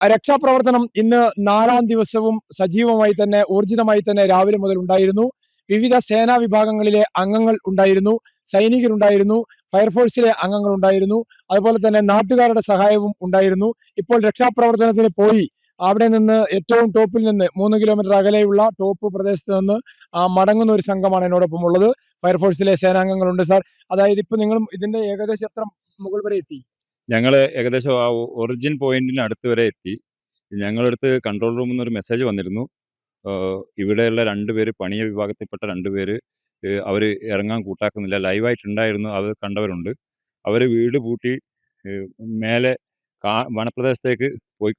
രക്ഷാപ്രവർത്തനം ഇന്ന് നാലാം ദിവസവും സജീവമായി തന്നെ ഊർജിതമായി തന്നെ രാവിലെ മുതൽ ഉണ്ടായിരുന്നു. വിവിധ സേനാ വിഭാഗങ്ങളിലെ അംഗങ്ങൾ ഉണ്ടായിരുന്നു സൈനികരുണ്ടായിരുന്നു ഫയർഫോഴ്സിലെ അംഗങ്ങൾ ഉണ്ടായിരുന്നു അതുപോലെ തന്നെ നാട്ടുകാരുടെ സഹായവും ഉണ്ടായിരുന്നു. ഇപ്പോൾ രക്ഷാപ്രവർത്തനത്തിന് പോയി. അവിടെ നിന്ന് ഏറ്റവും ടോപ്പിൽ നിന്ന് മൂന്ന് കിലോമീറ്റർ അകലെയുള്ള ടോപ്പ് പ്രദേശത്ത് നിന്ന് മടങ്ങുന്ന ഒരു സംഘമാണ് എന്നോടൊപ്പം ഉള്ളത്. ഫയർഫോഴ്സിലെ സേനാംഗങ്ങളുണ്ട് സാർ. അതായത് ഇപ്പൊ നിങ്ങളും ഇതിന്റെ ഏകദേശം എത്ര മുകൾ വരെ എത്തി? ഞങ്ങൾ ഏകദേശം ആ ഒറിജിൻ പോയിന്റിന് അടുത്ത് വരെ എത്തി. ഞങ്ങളടുത്ത് കൺട്രോൾ റൂമിൽ നിന്ന് ഒരു മെസ്സേജ് വന്നിരുന്നു ഇവിടെയുള്ള രണ്ടുപേര് പണിയ വിഭാഗത്തിൽപ്പെട്ട രണ്ടുപേര് പേര് അവർ ഇറങ്ങാൻ കൂട്ടാക്കുന്നില്ല. ലൈവായിട്ടുണ്ടായിരുന്നു അത് കണ്ടവരുണ്ട്. അവർ വീട് പൂട്ടി മേലെ കാ വനപ്രദേശത്തേക്ക് പോയി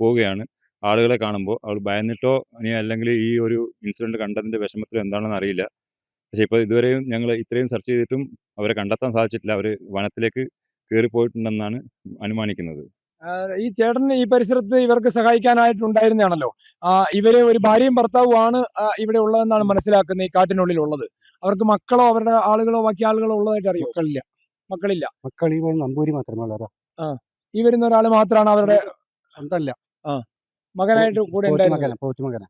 പോവുകയാണ്. ആളുകളെ കാണുമ്പോൾ അവർ ഭയന്നിട്ടോ ഇനി അല്ലെങ്കിൽ ഈ ഒരു ഇൻസിഡന്റ് കണ്ടതിന്റെ വിഷമത്തിലോ എന്താണെന്ന് അറിയില്ല. പക്ഷേ ഇപ്പോൾ ഇതുവരെയും ഞങ്ങൾ ഇത്രയും സെർച്ച് ചെയ്തിട്ടും അവരെ കണ്ടെത്താൻ സാധിച്ചിട്ടില്ല. അവർ വനത്തിലേക്ക് കയറിപ്പോയിട്ടുണ്ടെന്നാണ് അനുമാനിക്കുന്നത്. ഈ ചേട്ടൻ ഈ പരിസരത്ത് ഇവർക്ക് സഹായിക്കാനായിട്ടുണ്ടായിരുന്നതാണല്ലോ. ആ ഇവർ ഒരു ഭാര്യയും ഭർത്താവുമാണ് ആ, ഇവിടെ ഉള്ളതെന്നാണ് മനസ്സിലാക്കുന്നത് ഈ കാട്ടിനുള്ളിൽ ഉള്ളത് അവർക്ക് മക്കളോ അവരുടെ ആളുകളോ ബാക്കി ആളുകളോ ഉള്ളതായിട്ട് അറിയാം? മക്കളില്ല. മക്കളില്ല. മക്കൾ ഈ നമ്പൂരി മാത്രമേ ഉള്ളൂ ഈ വരുന്ന ഒരാൾ മാത്രമാണ് അവരുടെ സ്വന്തമല്ല മകനായിട്ട് കൂടെ പോറ്റുമകന പോറ്റുമകന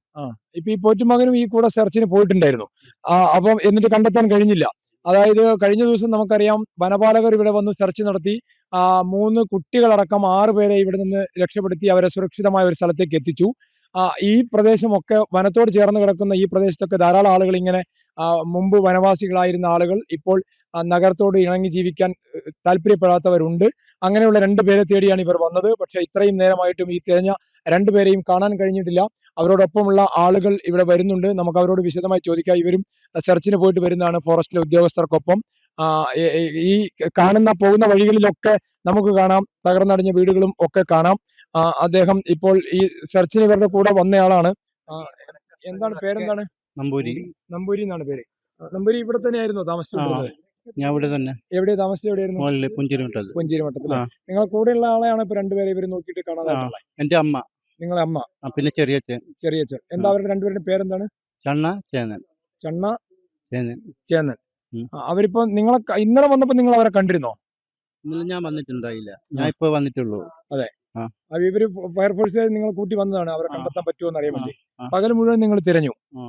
ഇപ്പൊ ഈ പോറ്റുമകനും ഈ കൂടെ സെർച്ചിന് പോയിട്ടുണ്ടായിരുന്നു. ആ അപ്പം എന്നിട്ട് കണ്ടെത്താൻ കഴിഞ്ഞില്ല. അതായത് കഴിഞ്ഞ ദിവസം നമുക്കറിയാം വനപാലകർ ഇവിടെ വന്ന് സെർച്ച് നടത്തി. മൂന്ന് കുട്ടികളടക്കം ആറ് പേരെ ഇവിടെ നിന്ന് രക്ഷപ്പെടുത്തി അവരെ സുരക്ഷിതമായ ഒരു സ്ഥലത്തേക്ക് എത്തിച്ചു. ഈ പ്രദേശമൊക്കെ വനത്തോട് ചേർന്ന് കിടക്കുന്ന ഈ പ്രദേശത്തൊക്കെ ധാരാളം ആളുകൾ ഇങ്ങനെ മുമ്പ് വനവാസികളായിരുന്ന ആളുകൾ ഇപ്പോൾ നഗരത്തോട് ഇണങ്ങി ജീവിക്കാൻ താല്പര്യപ്പെടാത്തവരുണ്ട്. അങ്ങനെയുള്ള രണ്ടു പേരെ തേടിയാണ് ഇവർ വന്നത്. പക്ഷേ ഇത്രയും നേരമായിട്ടും ഈ തിരഞ്ഞ രണ്ടുപേരെയും കാണാൻ കഴിഞ്ഞിട്ടില്ല. അവരോടൊപ്പമുള്ള ആളുകൾ ഇവിടെ വരുന്നുണ്ട്. നമുക്ക് അവരോട് വിശദമായി ചോദിക്കാം. ഇവരും സെർച്ചിന് പോയിട്ട് വരുന്നതാണ് ഫോറസ്റ്റിലെ ഉദ്യോഗസ്ഥർക്കൊപ്പം. ഈ- കാണുന്ന പോകുന്ന വഴികളിലൊക്കെ നമുക്ക് കാണാം. തകർന്നടിഞ്ഞ വീടുകളും ഒക്കെ കാണാം. അദ്ദേഹം ഇപ്പോൾ ഈ സെർച്ചിന് ഇവരുടെ കൂടെ വന്നയാളാണ്. എന്താണ് പേരെന്താണ്? നമ്പൂരി. നമ്പൂരി. എന്നാണ് പേര്. നമ്പൂരി ഇവിടെ തന്നെയായിരുന്നു താമസിച്ചിരുന്നത് ഞാൻ ഇവിടെ തന്നെ. എവിടെ? താമസിച്ചത് എവിടെയായിരുന്നു? മുകളിൽ പുഞ്ചിരിമിട്ടത് പുഞ്ചേരി മട്ടത്തിൽ ആ. നിങ്ങളെ കൂടെയുള്ള ആളെയാണ് ഇപ്പൊ രണ്ടുപേരെ ഇവർ നോക്കിയിട്ട് കാണാൻ എന്റെ അമ്മ. നിങ്ങളെ അമ്മ. ആ, പിന്നെ ചെറിയ ചെറിയ എന്താ ആ. അവരുടെ രണ്ടുപേരുടെ പേരെന്താണ്? ചണ്ണ ചേന്നൻ ചണ്ണ ചേന്നൻ ചേന്നൻ ഉം. ആ, അവരിപ്പോ നിങ്ങളെ ക- ഇന്നലെ വന്നപ്പോ നിങ്ങൾ അവരെ കണ്ടിരുന്നോ? ഇന്നലെ ഞാൻ വന്നിട്ടുണ്ടായില്ല. ഞാൻ ഇപ്പൊ വന്നിട്ടുള്ളൂ. അതെ. ഇവർ ഫയർഫോഴ്സ് നിങ്ങൾ കൂട്ടി വന്നതാണ് അവരെ ആ. കണ്ടെത്താൻ പറ്റുമോ എന്ന് അറിയാൻ ആ, വേണ്ടി. ആ. പകൽ മുഴുവൻ നിങ്ങൾ തിരഞ്ഞു. ആ.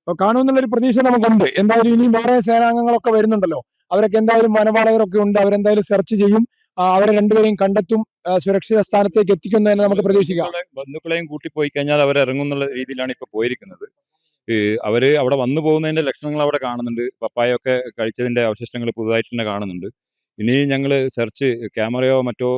അപ്പൊ കാണുമെന്നുള്ളൊരു പ്രതീക്ഷ നമുക്കുണ്ട്. എന്തായാലും ഇനി വേറെ സേനാംഗങ്ങളൊക്കെ വരുന്നുണ്ടല്ലോ. അവരൊക്കെ എന്തായാലും വനപാലകരൊക്കെ ഉണ്ട്. അവരെന്തായാലും സെർച്ച് ചെയ്യും. അവരെ രണ്ടുപേരെയും കണ്ടെത്തും സുരക്ഷിത സ്ഥാനത്തേക്ക് എത്തിക്കുന്നു എന്ന് തന്നെ നമുക്ക് പ്രതീക്ഷിക്കാം. ബന്ധുക്കളെ- ബന്ധുക്കളെയും കൂട്ടി പോയി കഴിഞ്ഞാൽ അവർ ഇറങ്ങുന്നുള്ള രീതിയിലാണ് ഇപ്പൊ പോയിരിക്കുന്നത്. അവർ അവിടെ വന്നു പോകുന്നതിന്റെ ലക്ഷണങ്ങൾ അവിടെ കാണുന്നുണ്ട്. പപ്പായൊക്കെ കഴിച്ചതിന്റെ അവശിഷ്ടങ്ങൾ പുതുതായിട്ട് തന്നെ കാണുന്നുണ്ട്. ഇനി ഞങ്ങൾ സെർച്ച് ക്യാമറയോ മറ്റോ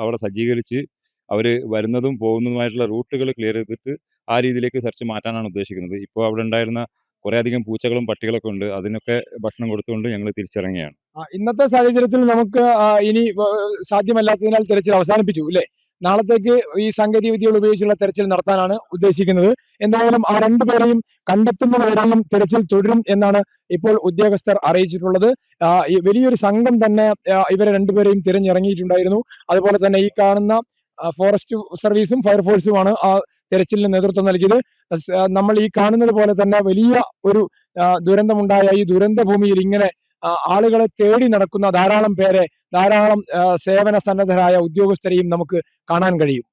അവിടെ സജ്ജീകരിച്ച് അവർ വരുന്നതും പോകുന്നതുമായിട്ടുള്ള റൂട്ടുകൾ ക്ലിയർ ചെയ്തിട്ട് ആ രീതിയിലേക്ക് സെർച്ച് മാറ്റാനാണ് ഉദ്ദേശിക്കുന്നത്. ഇപ്പോൾ അവിടെ ഉണ്ടായിരുന്ന കുറേ അധികം പൂച്ചകളും പട്ടികളൊക്കെ ഉണ്ട്. അതിനൊക്കെ ഭക്ഷണം കൊടുത്തുകൊണ്ട് ഞങ്ങൾ തിരിച്ചിറങ്ങിയാണ് ഇന്നത്തെ സാഹചര്യത്തിൽ നമുക്ക് ഇനി സാധ്യമല്ലാത്തതിനാൽ തെരച്ചിൽ അവസാനിപ്പിച്ചു അല്ലേ? നാളത്തേക്ക് ഈ സാങ്കേതിക വിദ്യകൾ ഉപയോഗിച്ചുള്ള തെരച്ചിൽ നടത്താനാണ് ഉദ്ദേശിക്കുന്നത്. എന്തായാലും ആ രണ്ടു പേരെയും കണ്ടെത്തുന്നവരെയും തെരച്ചിൽ തുടരും എന്നാണ് ഇപ്പോൾ ഉദ്യോഗസ്ഥർ അറിയിച്ചിട്ടുള്ളത്. വലിയൊരു സംഘം തന്നെ ഇവരെ രണ്ടുപേരെയും തിരഞ്ഞിറങ്ങിയിട്ടുണ്ടായിരുന്നു. അതുപോലെ തന്നെ ഈ കാണുന്ന ഫോറസ്റ്റ് സർവീസും ഫയർഫോഴ്സുമാണ് ആ തെരച്ചിലിന് നേതൃത്വം നൽകിയത്. നമ്മൾ ഈ കാണുന്നത് പോലെ തന്നെ വലിയ ഒരു ദുരന്തമുണ്ടായ ഈ ദുരന്ത ഭൂമിയിൽ ഇങ്ങനെ ആളുകളെ തേടി നടക്കുന്ന ധാരാളം പേരെ ധാരാളം സേവന സന്നദ്ധരായ ഉദ്യോഗസ്ഥരെയും നമുക്ക് കാണാൻ കഴിയും.